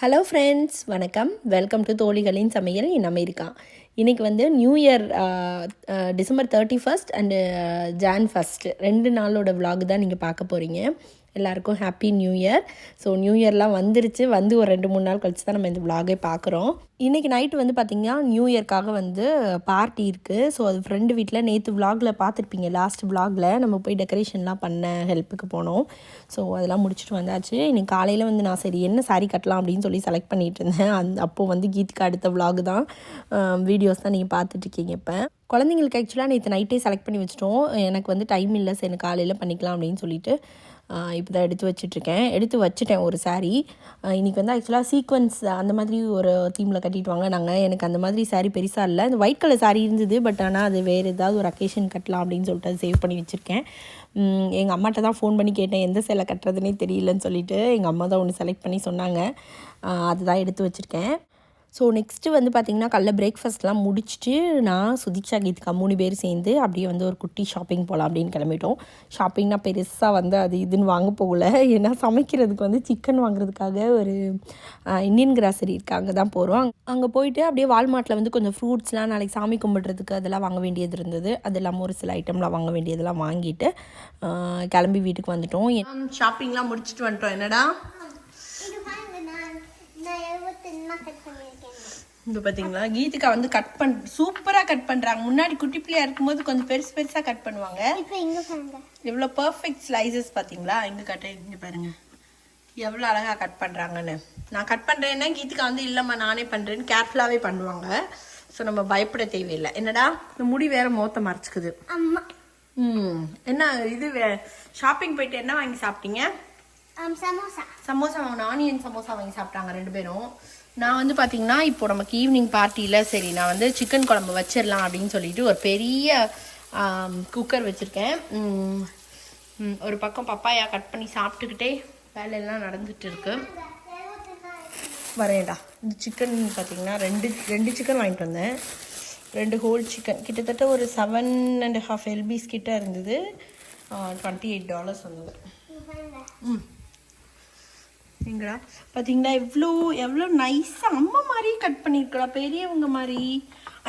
Hello friends வணக்கம். Welcome to தோழிகளின் சமையல் என் அமெரிக்கா. இன்றைக்கி வந்து new year December thirty first and Jan first ரெண்டு நாளோட விலாக் தான் நீங்கள் பார்க்க போகிறீங்க எல்லாருக்கும் happy new year so new இயர்லாம் வந்துருச்சு. வந்து ஒரு ரெண்டு மூணு நாள் கழிச்சு தான் நம்ம இந்த vlog-ஏ பார்க்குறோம் இன்றைக்கி நைட்டு வந்து பார்த்திங்கன்னா நியூ இயர்க்காக வந்து பார்ட்டி இருக்குது ஸோ அது ஃப்ரெண்டு வீட்டில் நேற்று விலாகில் பார்த்துருப்பீங்க லாஸ்ட் விலாகில் நம்ம போய் டெக்கரேஷன்லாம் பண்ண ஹெல்ப்புக்கு போனோம். ஸோ அதெல்லாம் முடிச்சுட்டு வந்தாச்சு. இன்றைக்கி காலையில் வந்து நான் சரி என்ன சாரி கட்டலாம் அப்படின்னு சொல்லி செலக்ட் பண்ணிகிட்டு இருந்தேன். அந்த அப்போது வந்து கீத்துக்கு அடுத்த விலாகு தான். வீடியோஸ் தான் நீங்கள் பார்த்துட்ருக்கீங்க இப்போ. குழந்தைங்களுக்கு ஆக்சுவலாக நேற்று நைட்டே செலக்ட் பண்ணி வச்சிட்டோம். எனக்கு வந்து டைம் இல்லை. சரி காலையில் பண்ணிக்கலாம் அப்படின்னு சொல்லிட்டு இப்போ தான் எடுத்து வச்சிட்ருக்கேன். எடுத்து வச்சுட்டேன் ஒரு சாரீ இன்றைக்கி வந்து ஆக்சுவலாக சீக்வன்ஸ் அந்த மாதிரி ஒரு தீமில் கட்டிட்டு வாங்க நாங்கள் எனக்கு அந்த மாதிரி சாரீ பெருசாக இல்லை. இந்த ஒயிட் கலர் சாரீ இருந்தது பட் ஆனால் அது வேறு ஏதாவது ஒரு அக்கேஷன் கட்டலாம் அப்படின்னு சொல்லிட்டு அது சேவ் பண்ணி வச்சுருக்கேன். எங்கள் அம்மாட்ட தான் ஃபோன் பண்ணி கேட்டேன் எந்த சேலை கட்டுறதுனே தெரியலன்னு சொல்லிட்டு எங்கள் அம்மா தான் ஒன்று செலக்ட் பண்ணி சொன்னாங்க. அதுதான் எடுத்து வச்சுருக்கேன். ஸோ நெக்ஸ்ட்டு வந்து பார்த்திங்கன்னா காலைல பிரேக்ஃபாஸ்ட்லாம் முடிச்சுட்டு நான் சுதிக்ஷா கீத்கா மூணு பேர் சேர்ந்து அப்படியே வந்து ஒரு குட்டி ஷாப்பிங் போகலாம் அப்படின்னு கிளம்பிட்டோம். ஷாப்பிங்னா பெருசாக வந்து அது இதுன்னு வாங்க போகல. ஏன்னா சமைக்கிறதுக்கு வந்து சிக்கன் வாங்குறதுக்காக ஒரு இந்தியன் கிராசரி இருக்குது அங்கே தான் போகிறோம் அங்கே போயிட்டு அப்படியே வால்மார்ட்டில் வந்து கொஞ்சம் ஃப்ரூட்ஸ்லாம் நாளைக்கு சாமி கும்பிட்றதுக்கு அதெல்லாம் வாங்க வேண்டியது இருந்தது. அது இல்லாமல் ஒரு சில ஐட்டம்லாம் வாங்க வேண்டியதெல்லாம் வாங்கிட்டு கிளம்பி வீட்டுக்கு வந்துட்டோம். ஷாப்பிங்லாம் முடிச்சுட்டு வந்துட்டோம். என்னடா? கட் இங்கே பார்த்தீங்களா கீதிகா வந்து கட் பண் சூப்பராக கட் பண்ணுறாங்க முன்னாடி குட்டி பிள்ளையா இருக்கும்போது கொஞ்சம் பெருசு பெருசாக கட் பண்ணுவாங்க. இப்போ எவ்வளோ பர்ஃபெக்ட் ஸ்லைசஸ் பார்த்தீங்களா இங்கே கட்ட இங்கே பாருங்க. எவ்வளோ அழகாக கட் பண்ணுறாங்கன்னு நான் கட் பண்ணுறேன்னா கீதிகா வந்து இல்லைம்மா நானே பண்ணுறேன்னு கேர்ஃபுல்லாகவே பண்ணுவாங்க. ஸோ நம்ம பயப்பட தேவையில்லை. என்னடா? இந்த முடி வேற மோத்த மறைச்சிக்குது. ம். என்ன இது ஷாப்பிங் போயிட்டு என்ன வாங்கி சாப்பிட்டீங்க? சமோசா. சமோசா வாங்கின ஆனியன் சமோசா வாங்கி சாப்பிட்டாங்க ரெண்டு பேரும். நான் வந்து பார்த்திங்கன்னா இப்போ நமக்கு ஈவினிங் பார்ட்டியில் சரி நான் வந்து சிக்கன் குழம்பு வச்சிடலாம் அப்படின்னு சொல்லிட்டு ஒரு பெரிய குக்கர் வச்சுருக்கேன். ஒரு பக்கம் பப்பாயா கட் பண்ணி சாப்பிட்டுக்கிட்டே வேலையெல்லாம் நடந்துட்டு இருக்கு. வரேன்டா. இந்த சிக்கன் பார்த்தீங்கன்னா ரெண்டு ரெண்டு சிக்கன் வாங்கிட்டு வந்தேன். ரெண்டு ஹோல் சிக்கன் கிட்டத்தட்ட ஒரு செவன் அண்ட் ஹாஃப் எல்பிஸ் கிட்ட இருந்தது. டுவெண்ட்டி எயிட் டாலர்ஸ் வந்தது. ம். எங்கடா பார்த்தீங்களா எவ்வளோ எவ்வளோ நைஸாக அம்மா மாதிரி கட் பண்ணியிருக்கா பெரியவங்க மாதிரி.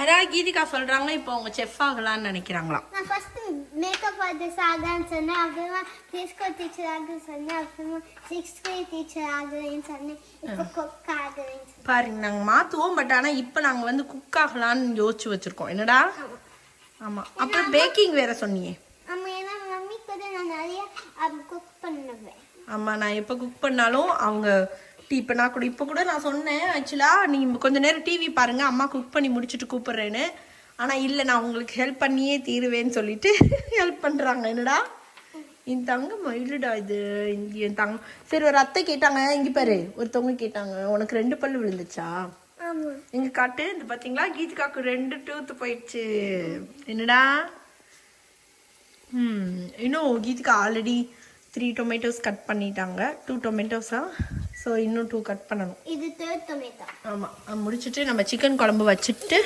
அதான் கீதிகா சொல்கிறாங்க இப்போ அவங்க செஃப் ஆகலான்னு நினைக்கிறாங்களாம். நான் ஃபர்ஸ்ட் மேக்கப் ஆர்டிஸ்ட் ஆகலான்னு சொன்னேன் அப்புறமா பிரிஸ்கோ டீச்சர் ஆக சொன்னேன் அப்புறமா சிக்ஸ்த் கிரேட் டீச்சர் ஆகலைன்னு சொன்னேன் இப்போ குக் சொன்னேன். பாருங்க நாங்கள் மாற்றுவோம் பட் ஆனால் இப்போ நாங்கள் வந்து குக் ஆகலான்னு யோசிச்சு வச்சுருக்கோம். என்னடா? ஆமாம் அப்புறம் பேக்கிங் வேற சொன்னியே. ஆமா ஏன்னா மம்மி கூட நான் நிறைய குக் பண்ணுவேன். ஆமாம் நான் எப்போ குக் பண்ணாலும் அவங்க டீ இப்போ நான் கூட இப்போ கூட நான் சொன்னேன் ஆக்சுவலாக நீ கொஞ்ச நேரம் டிவி பாருங்க அம்மா குக் பண்ணி முடிச்சுட்டு கூப்பிட்றேன்னு. ஆனால் இல்லை நான் உங்களுக்கு ஹெல்ப் பண்ணியே தீருவேன்னு சொல்லிட்டு ஹெல்ப் பண்ணுறாங்க என்னடா? என் தங்கம் இல்லைடா இது. என் தங்கம் சரி ஒரு அத்தை கேட்டாங்க. இங்கே பாரு ஒருத்தவங்க கேட்டாங்க. உனக்கு ரெண்டு பல்லு விழுந்துச்சா? எங்க காட்டு இந்த பாத்தீங்களா? கீதிகாக்கு ரெண்டு டூத் போயிடுச்சு. என்னடா? ம் இன்னும் Geethika already three tomatoes cut பண்ணிட்டாங்க. டூ டொமேட்டோஸா ஸோ இன்னும் டூ கட் பண்ணணும். இது தேர்ட் டொமேட்டோ ஆமாம் முடிச்சுட்டு நம்ம சிக்கன் குழம்பு வச்சுட்டு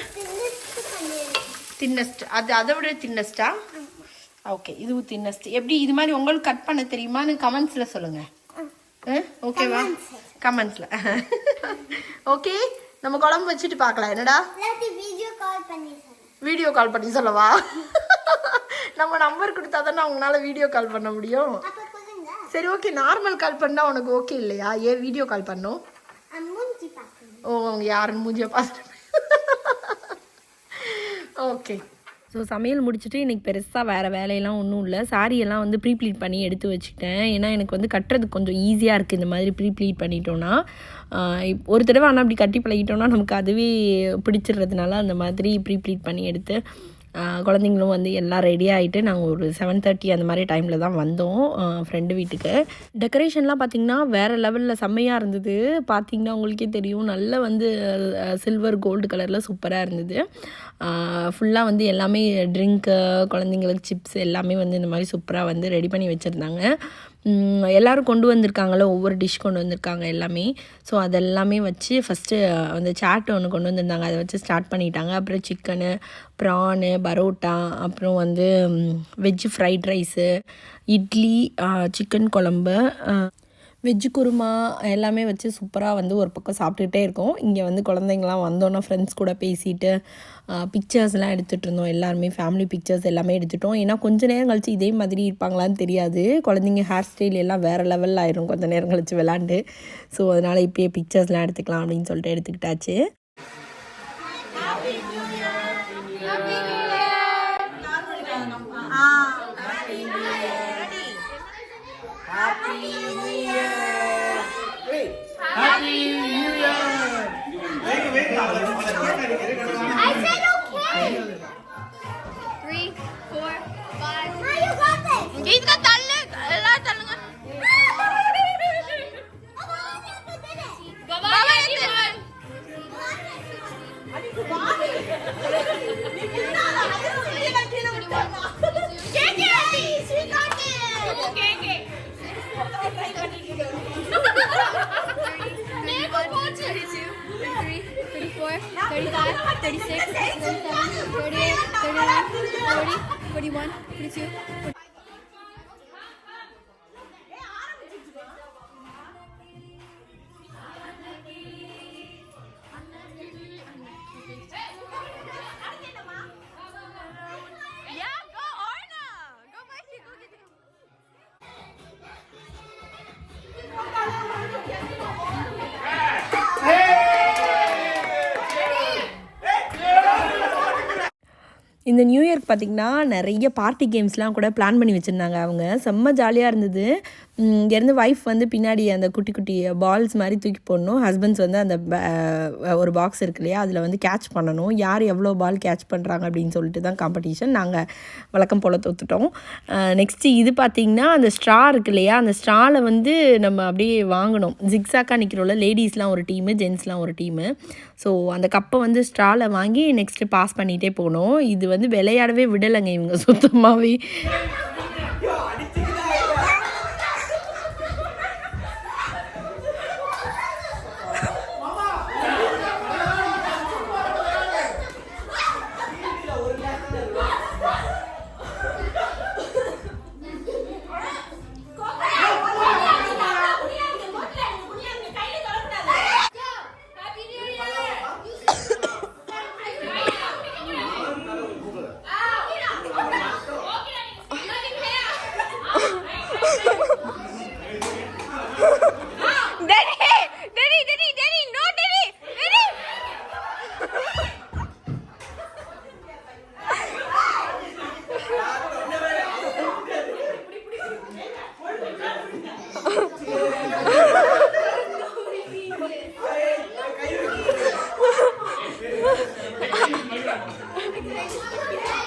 தின்னஸ்ட் அது அதை விட தின்னஸ்டா ஓகே இதுவும் தின்னஸ்ட் எப்படி இது மாதிரி உங்களுக்கு கட் பண்ண தெரியுமான்னு கமெண்ட்ஸில் சொல்லுங்கள் ஓகேவா கமெண்ட்ஸில் ஓகே நம்ம குழம்பு வச்சுட்டு பார்க்கலாம். என்னடா? வீடியோ கால் பண்ணி வீடியோ கால் பண்ணி சொல்லவா? நம்ம நம்பர் கொடுத்தா தானே அவங்களால வீடியோ கால் பண்ண முடியும். சரி ஓகே நார்மல் கால் பண்ணால் உனக்கு ஓகே இல்லையா? ஏன் வீடியோ கால் பண்ணும்? ஓ அவங்க யாருன்னு மூஞ்சிய பார்த்துட்டு? ஓகே ஸோ சமையல் முடிச்சுட்டு இன்றைக்கி பெருசாக வேறு வேலையெல்லாம் ஒன்றும் இல்லை. சாரியெல்லாம் வந்து ப்ரீ ப்ளீட் பண்ணி எடுத்து வச்சுக்கிட்டேன். ஏன்னா எனக்கு வந்து கட்டுறதுக்கு கொஞ்சம் ஈஸியாக இருக்குது இந்த மாதிரி ப்ரீ ப்ளீட் பண்ணிட்டோன்னா ஒரு தடவை ஆனால் அப்படி கட்டி பழகிட்டோன்னா நமக்கு அதுவே பிடிச்சிடுறதுனால அந்த மாதிரி ப்ரீ ப்ளீட் பண்ணி எடுத்து குழந்தைங்களும் வந்து எல்லாம் ரெடி ஆகிட்டு நாங்கள் ஒரு செவன் தேர்ட்டி அந்த மாதிரி டைமில் தான் வந்தோம் ஃப்ரெண்டு வீட்டுக்கு. டெக்கரேஷன்லாம் பார்த்திங்கன்னா வேறு லெவலில் செம்மையாக இருந்தது. பார்த்திங்கன்னா உங்களுக்கே தெரியும் நல்ல வந்து சில்வர் கோல்டு கலரில் சூப்பராக இருந்தது. ஃபுல்லாக வந்து எல்லாமே ட்ரிங்க்கு குழந்தைங்களுக்கு சிப்ஸ் எல்லாமே வந்து இந்த மாதிரி சூப்பராக வந்து ரெடி பண்ணி வச்சுருந்தாங்க. எல்லோரும் கொண்டு வந்திருக்காங்களோ ஒவ்வொரு டிஷ் கொண்டு வந்திருக்காங்க எல்லாமே. ஸோ அதெல்லாமே வச்சு ஃபஸ்ட்டு அந்த சாட் ஒன்று கொண்டு வந்திருந்தாங்க. அதை வச்சு ஸ்டார்ட் பண்ணிட்டாங்க. அப்புறம் சிக்கனு ப்ரானு பரோட்டா அப்புறம் வந்து veg fried rice idli chicken குழம்பு வெஜ்ஜு குருமா எல்லாமே வச்சு சூப்பராக வந்து ஒரு பக்கம் சாப்பிட்டுட்டே இருக்கோம். இங்கே வந்து குழந்தைங்களாம் வந்தோன்னே ஃப்ரெண்ட்ஸ் கூட பேசிட்டு பிக்சர்ஸ்லாம் எடுத்துகிட்டு இருந்தோம். எல்லாருமே ஃபேமிலி பிக்சர்ஸ் எல்லாமே எடுத்துட்டோம். ஏன்னா கொஞ்சம் நேரம் கழிச்சு இதே மாதிரி இருப்பாங்களான்னு தெரியாது. குழந்தைங்க ஹேர் ஸ்டைல் எல்லாம் வேறு லெவலில் ஆயிரும். கொஞ்ச நேரம் கழிச்சு விளாண்டு. ஸோ அதனால் இப்போயே பிக்சர்ஸ்லாம் எடுத்துக்கலாம் அப்படின்னு சொல்லிட்டு எடுத்துக்கிட்டாச்சு. get it. 35, 36, 37, 38, 39, 40, 41, 42, 43. இந்த நியூ இயர்க்கு பார்த்திங்கன்னா நிறைய பார்ட்டி கேம்ஸ்லாம் கூட பிளான் பண்ணி வச்சுருந்தாங்க அவங்க. செம்ம ஜாலியாக இருந்தது. இங்கேருந்து ஒய்ஃப் வந்து பின்னாடி அந்த குட்டி குட்டி பால்ஸ் மாதிரி தூக்கி போடணும். ஹஸ்பண்ட்ஸ் வந்து அந்த ஒரு பாக்ஸ் இருக்கு இல்லையா? அதில் வந்து கேட்ச் பண்ணணும். யார் எவ்வளோ பால் கேட்ச் பண்ணுறாங்க அப்படின்னு சொல்லிட்டு தான் காம்படிஷன் நாங்கள் வழக்கம் போல் தோத்துட்டோம். நெக்ஸ்ட்டு இது பார்த்திங்கன்னா அந்த ஸ்ட்ரா இருக்கு இல்லையா? அந்த ஸ்ட்ராவில் வந்து நம்ம அப்படியே வாங்கணும். ஜிக்ஸாக்காக நிற்கிறோம்ல லேடிஸ்லாம் ஒரு டீமு ஜென்ஸ்லாம் ஒரு டீமு ஸோ அந்த கப்பை வந்து ஸ்ட்ராவில் வாங்கி நெக்ஸ்ட்டு பாஸ் பண்ணிகிட்டே போகணும் இது வந்து விளையாடவே விடலைங்க இவங்க சுத்தமாகவே Daddy! Daddy, Daddy, Daddy, no Daddy! Daddy!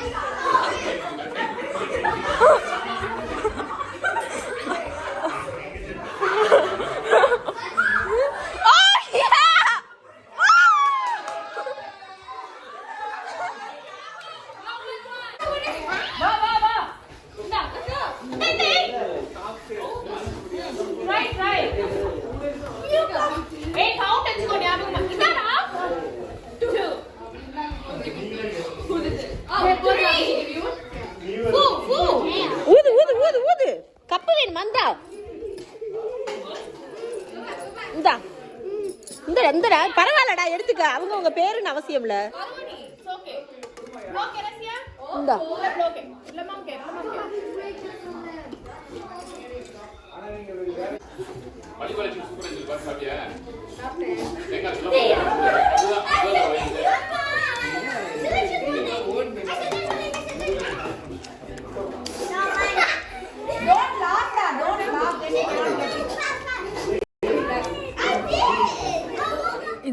Oh Rasia? இந்தா. Lemon cake,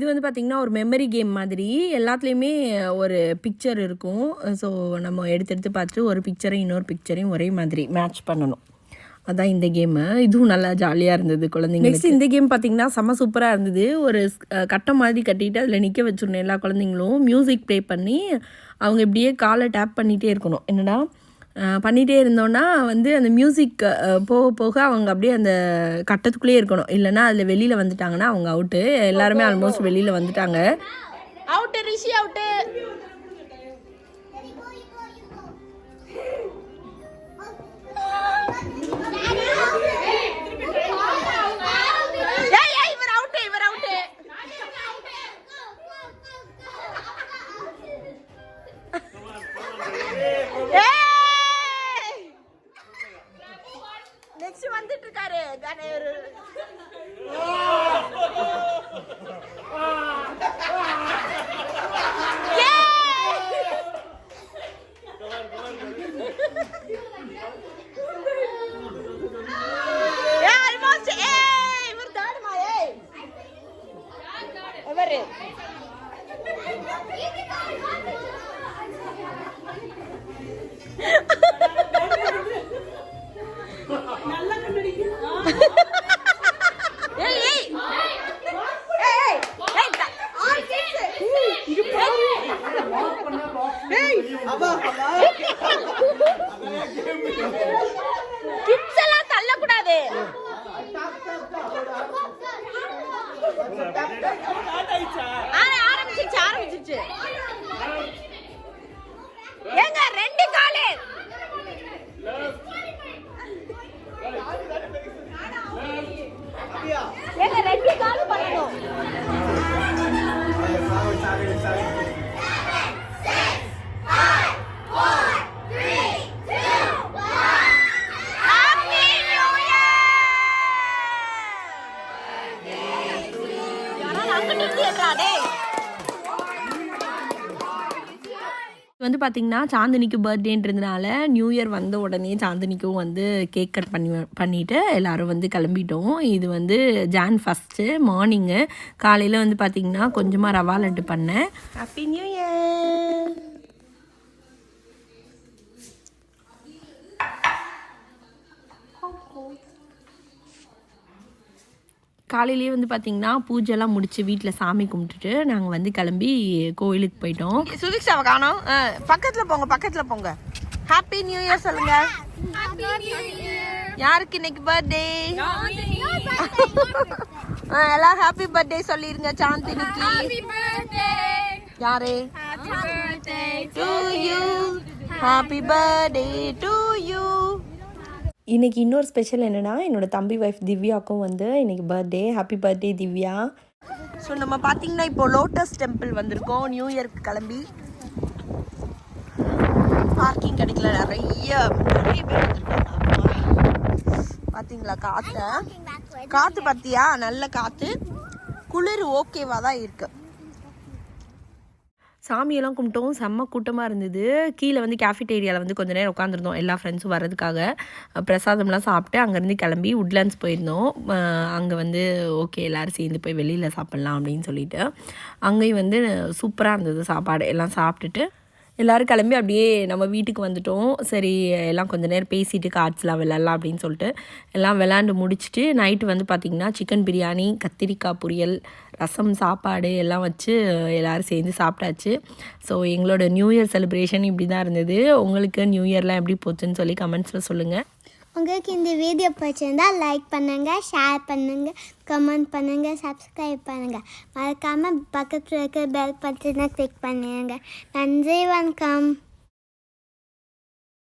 இது வந்து பார்த்திங்கன்னா ஒரு மெமரி கேம் மாதிரி. எல்லாத்துலேயுமே ஒரு பிக்சர் இருக்கும். ஸோ நம்ம எடுத்து எடுத்து பார்த்து ஒரு பிக்சரையும் இன்னொரு பிக்சரையும் ஒரே மாதிரி மேட்ச் பண்ணணும். அதான் இந்த கேமு இதுவும் நல்லா ஜாலியாக இருந்தது குழந்தைங்க நெக்ஸ்ட் இந்த கேம் பார்த்திங்கன்னா செம்ம சூப்பராக இருந்தது. ஒரு கட்டை கட்டம் மாதிரி கட்டிட்டு அதில் நிற்க வச்சுருந்தேன் எல்லா குழந்தைங்களும் மியூசிக் ப்ளே பண்ணி அவங்க இப்படியே காலை டேப் பண்ணிகிட்டே இருக்கணும். என்னடா? பண்ணிகிட்டே இருந்தோன்னா வந்து அந்த மியூசிக் போக போக அவங்க அப்படியே அந்த கட்டத்துக்குள்ளேயே இருக்கணும். இல்லைன்னா அதில் வெளியில் வந்துட்டாங்கன்னா அவங்க அவுட்டு எல்லாருமே ஆல்மோஸ்ட் வெளியில் வந்துட்டாங்க. அவுட்டு ரிஷி அவுட்டு வந்து பார்த்திங்கன்னா சாந்தினிக்கு பர்த்டேன்றதுனால நியூ இயர் வந்த உடனே சாந்தினிக்கும் வந்து கேக் கட் பண்ணி பண்ணிவிட்டு எல்லோரும் வந்து கிளம்பிட்டோம். இது வந்து ஜான் ஃபஸ்ட்டு மார்னிங்கு காலையில் வந்து பார்த்திங்கன்னா கொஞ்சமாக ரவா லட்டு பண்ணேன். ஹாப்பி நியூ இயர் காலையிலேயே வந்து பார்த்திங்கன்னா பூஜைலாம் முடிச்சு வீட்டில் சாமி கும்பிட்டுட்டு நாங்கள் வந்து கிளம்பி கோயிலுக்கு போயிட்டோம். சுதிக்ஷாவை காணோம். ஆ, பக்கத்துல போங்க பக்கத்துல போங்க. ஹாப்பி நியூ இயர் சொல்லுங்க. யாருக்கு இன்னைக்கு பர்த்டே எல்லாம் ஹாப்பி பர்த்டே சொல்லிருங்க சாந்தினிக்கு. யாரு? To you happy birthday to you இன்னைக்கு இன்னொரு ஸ்பெஷல் என்னென்னா என்னோட தம்பி ஒய்ஃப் திவ்யாவுக்கும் வந்து இன்னைக்கு birthday happy birthday Divya. So நம்ம பார்த்தீங்கன்னா இப்போ லோட்டஸ் டெம்பிள் வந்திருக்கோம். நியூ இயர்க்கு கிளம்பி. பார்க்கிங் கிடைக்கல. நிறைய நிறைய பேர் வந்திருக்காங்க பார்த்தீங்களா காற்ற காற்று பார்த்தியா நல்ல காற்று குளிர் ஓகேவா தான் இருக்கு. சாமியெல்லாம் கும்பிட்டோம் செம்ம கூட்டமாக இருந்தது. கீழே வந்து கேஃபிடேரியாவில் வந்து கொஞ்ச நேரம் உட்காந்துருந்தோம் எல்லா ஃப்ரெண்ட்ஸும் வர்றதுக்காக. பிரசாதம்லாம் சாப்பிட்டு அங்கேருந்து கிளம்பி உட்லாண்ட்ஸ் போயிருந்தோம். அங்கே வந்து ஓகே எல்லோரும் சேர்ந்து போய் வெளியில் சாப்பிட்லாம் அப்படின்னு சொல்லிட்டு. அங்கேயும் வந்து சூப்பராக இருந்தது சாப்பாடு. எல்லாம் சாப்பிட்டுட்டு எல்லோரும் கிளம்பி அப்படியே நம்ம வீட்டுக்கு வந்துட்டோம். சரி எல்லாம் கொஞ்ச நேரம் பேசிட்டு கார்ட்ஸ்லாம் விளாட்லாம் அப்படின்னு சொல்லிட்டு எல்லாம் விளாண்டு முடிச்சுட்டு நைட்டு வந்து பார்த்திங்கன்னா சிக்கன் பிரியாணி கத்திரிக்காய் பொரியல் ரசம் சாப்பாடு எல்லாம் வச்சு எல்லோரும் சேர்ந்து சாப்பிட்டாச்சு. ஸோ எங்களோட நியூ இயர் செலிப்ரேஷன் இப்படி தான் இருந்தது. உங்களுக்கு நியூ இயர்லாம் எப்படி போச்சுன்னு சொல்லி கமெண்ட்ஸில் சொல்லுங்கள் உங்களுக்கு இந்த வீடியோ பிடிச்சிருந்தா லைக் பண்ணுங்க ஷேர் பண்ணுங்க கமெண்ட் பண்ணுங்க சப்ஸ்கிரைப் பண்ணுங்கள் மறக்காமல் பக்கத்தில் இருக்கிற பெல் பட்டனை கிளிக் பண்ணுங்க நன்றி வணக்கம்.